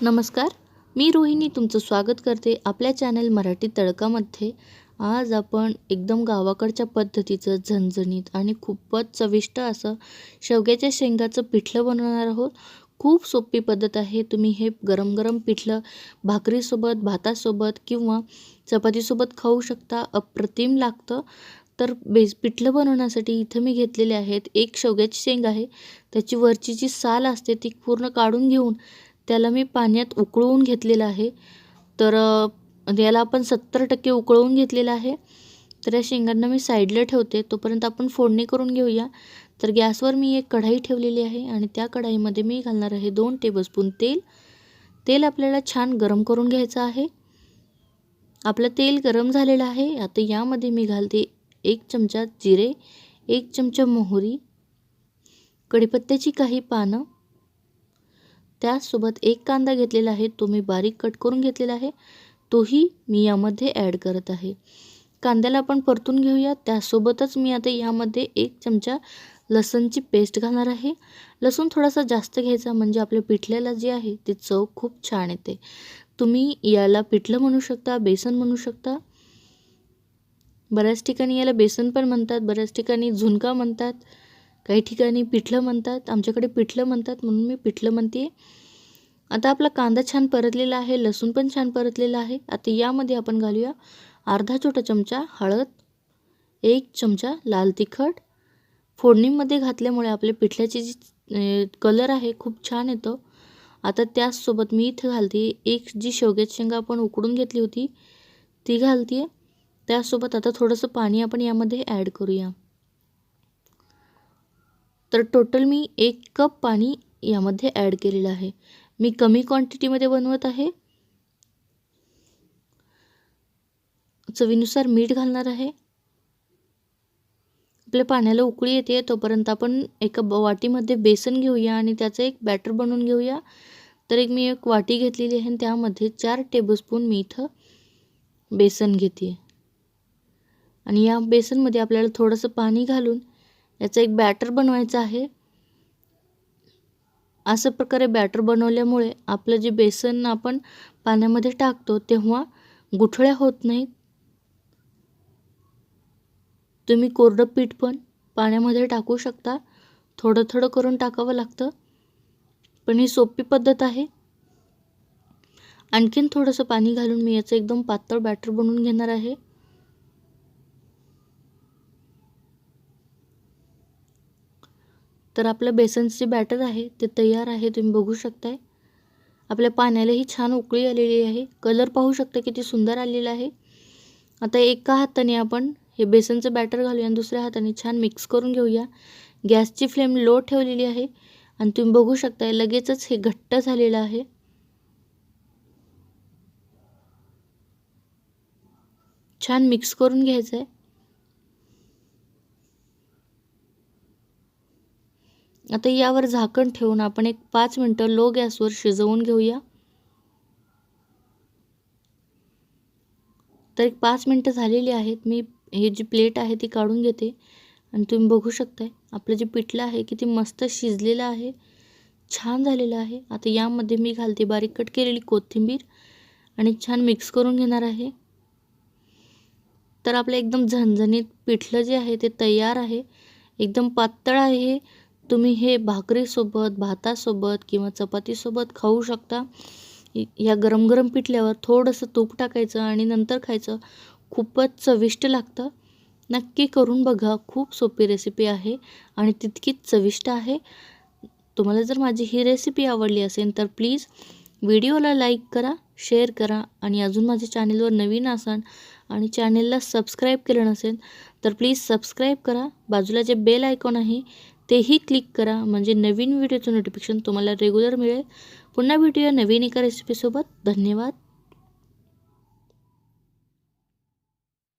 नमस्कार मी रोहिणी तुमचं स्वागत करते आपल्या चॅनल मराठी तडकामध्ये. आज आपण एकदम गावाकडच्या पद्धतीचं झणझणीत आणि खूपच चविष्ट असं शेवग्याच्या शेंगाचं पिठलं बनवणार आहोत. खूप सोपी पद्धत आहे तुम्ही हे गरम गरम पिठलं भाकरीसोबत भातासोबत किंवा चपातीसोबत खाऊ शकता अप्रतिम लागतं. तर बेस पिठलं बनवण्यासाठी इथं मी घेतलेले आहेत एक शेवग्याची शेंग आहे. त्याची वरची जी साल असते ती पूर्ण काढून घेऊन त्याला मी पाण्यात उकळवून घेतलेलं आहे. तर याला आपण सत्तर टक्के उकळवून घेतलेलं आहे. तर या शेंगांना मी साईडला ठेवते. तोपर्यंत आपण फोडणी करून घेऊया. तर गॅसवर मी एक कढाई ठेवलेली आहे आणि त्या कढाईमध्ये मी घालणार आहे दोन टेबलस्पून तेल. तेल आपल्याला छान गरम करून घ्यायचं आहे. आपलं तेल गरम झालेलं आहे. आता यामध्ये मी घालते एक चमचा जिरे एक चमचा मोहरी कढीपत्त्याची काही पानं त्याचसोबत एक कांदा घेतलेला आहे तो मी बारीक कट करून घेतलेला आहे. तोही मी यामध्ये ॲड करत आहे. कांद्याला आपण परतून घेऊया. त्यासोबतच मी आता यामध्ये एक चमचा लसणची पेस्ट घालणार आहे. लसूण थोडासा जास्त घ्यायचा म्हणजे आपल्या पिठल्याला जे आहे ते चव खूप छान येते. तुम्ही याला पिठलं म्हणू शकता बेसन म्हणू शकता. बऱ्याच ठिकाणी याला बेसन पण म्हणतात बऱ्याच ठिकाणी झुणका म्हणतात. काही ठिकाणी पिठलं म्हणतात आमच्याकडे पिठलं म्हणतात म्हणून मी पिठलं म्हणते आता आपला कांदा छान परतलेला आहे लसूण पण छान परतलेला आहे. आता यामध्ये आपण घालूया अर्धा छोटा चमचा हळद एक चमचा लाल तिखट. फोडणीमध्ये घातल्यामुळे आपल्या पिठल्याची जी कलर आहे खूप छान येतो. आता त्याचसोबत मी इथं घालते एक जी शेवग्याची शेंगा आपण उकडून घेतली होती ती घालते. त्यासोबत आता थोडंसं पाणी आपण यामध्ये ॲड करूया. तर टोटल मी एक कप पाणी यामध्ये ॲड केलेलं आहे. मी कमी क्वांटिटीमध्ये बनवत आहे. चवीनुसार मीठ घालणार आहे. आपल्या पाण्याला उकळी येते तोपर्यंत आपण एका वाटीमध्ये बेसन घेऊया आणि त्याचं एक बॅटर बनवून घेऊया. तर एक मी एक वाटी घेतलेली आहे आणि त्यामध्ये चार टेबलस्पून मी इथं बेसन घेते. आणि या बेसनमध्ये आपल्याला थोडंसं पाणी घालून याचं एक बॅटर बनवायचं आहे. असं प्रकारे बॅटर बनवल्यामुळे आपलं जे बेसन आपण पाण्यामध्ये टाकतो तेव्हा गुठळ्या होत नाहीत. तुम्ही कोरडं पीठ पण पाण्यामध्ये टाकू शकता. थोडं थोडं करून टाकावं लागतं. पण ही सोपी पद्धत आहे. आणखीन थोडंसं पाणी घालून मी याचं एकदम पातळ बॅटर बनवून घेणार आहे. तर आपलं बेसनचे बॅटर आहे ते तयार आहे तुम्ही बघू शकताय. आपल्या पाण्यालाही छान उकळी आलेली आहे. कलर पाहू शकता किती सुंदर आलेला आहे. आता एका हाताने आपण हे बेसनचं बॅटर घालूया आणि दुसऱ्या हाताने छान मिक्स करून घेऊया. गॅसची फ्लेम लो ठेवलेली आहे. आणि तुम्ही बघू शकताय लगेचच हे घट्ट झालेलं आहे. छान मिक्स करून घ्यायचं आहे आता यावर झाकण ठेवून आपण एक पाच मिनटं लो गॅसवर शिजवून घेऊया. तर एक पाच मिनटं झालेली आहेत. मी ही जी प्लेट आहे ती काढून घेते. आणि तुम्ही बघू शकताय आपलं जे पिठलं आहे किती मस्त शिजलेलं आहे. छान झालेलं आहे. आता यामध्ये मी घालते बारीक कट केलेली कोथिंबीर आणि छान मिक्स करून घेणार आहे. तर आपलं एकदम झणझणीत पिठलं जे आहे ते तयार आहे. एकदम पातळ आहे. तुम्ही हे भाकरीसोबत भातासोबत किंवा चपातीसोबत खाऊ शकता. या गरम गरम पिठल्यावर थोडंसं तूप टाकायचं आणि नंतर खायचं. खूपच चविष्ट लागतं. नक्की करून बघा. खूप सोपी रेसिपी आहे आणि तितकीच चविष्ट आहे. तुम्हाला जर माझी ही रेसिपी आवडली असेल तर प्लीज व्हिडिओला लाईक करा शेअर करा आणि अजून माझ्या चॅनेलवर नवीन असाल आणि चॅनेलला सबस्क्राईब केलं नसेल तर प्लीज सबस्क्राईब करा. बाजूला जे बेल आयकॉन आहे तेही क्लिक करा. म्हणजे नवीन व्हिडिओचं नोटिफिकेशन तुम्हाला रेग्युलर मिळेल. पुन्हा भेटूया नवीन एका रेसिपीसोबत धन्यवाद.